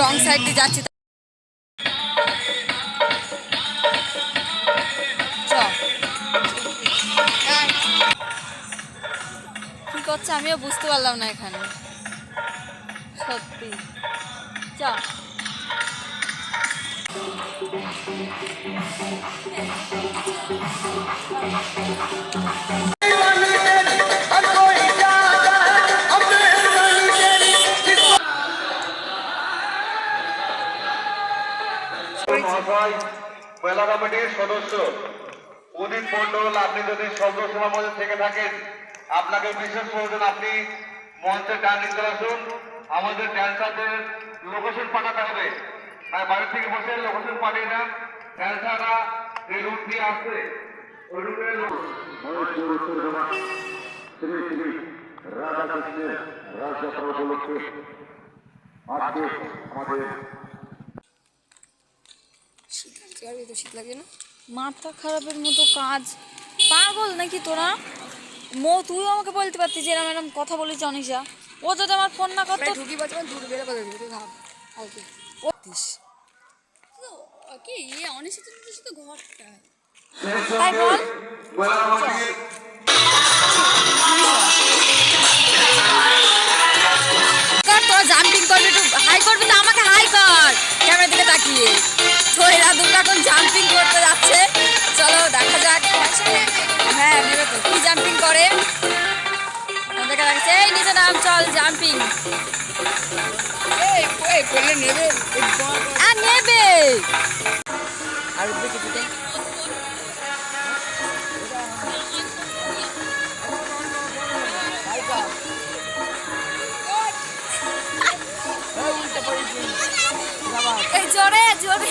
Wrong side দিয়ে যাচ্ছি করছে আমিও বুঝতে পারলাম না এখানে। সত্যি। চ সদস্য, উদিত মন্ডল আপনি যদি সদস্যরা মধ্যে থেকে থাকেন আপনাকে বিশেষ প্রয়োজন, আপনি মঞ্চে ডান নিতে আসুন। আমাদের ড্যান্সারদের লোকেশন পাঠাতে হবে। আর বাড়ি থেকে বসে লোকেশন পাঠিয়ে দেন। ড্যান্সাররা যে রুট দিয়ে আসছে। ওই রুটে আমাদের শীত শীত লাগে না। মাথা খারাপের মতো কাজ। পাগল নাকি তোরা? মো তুইও আমাকে বলতে পারতি যে এরম এরম কথা বলেছি অনিশা ও যদি আমার ফোন না করতো ঢুকি বাজবে দূর বেরো করে তুই ভাব কালকে ও কি ইয়ে অনিশ্চিত তো ঘরটা তাই বল। নিচে নাম চল জাম্পিং নেবে আর নেবে। আর এই জোরে জোরে।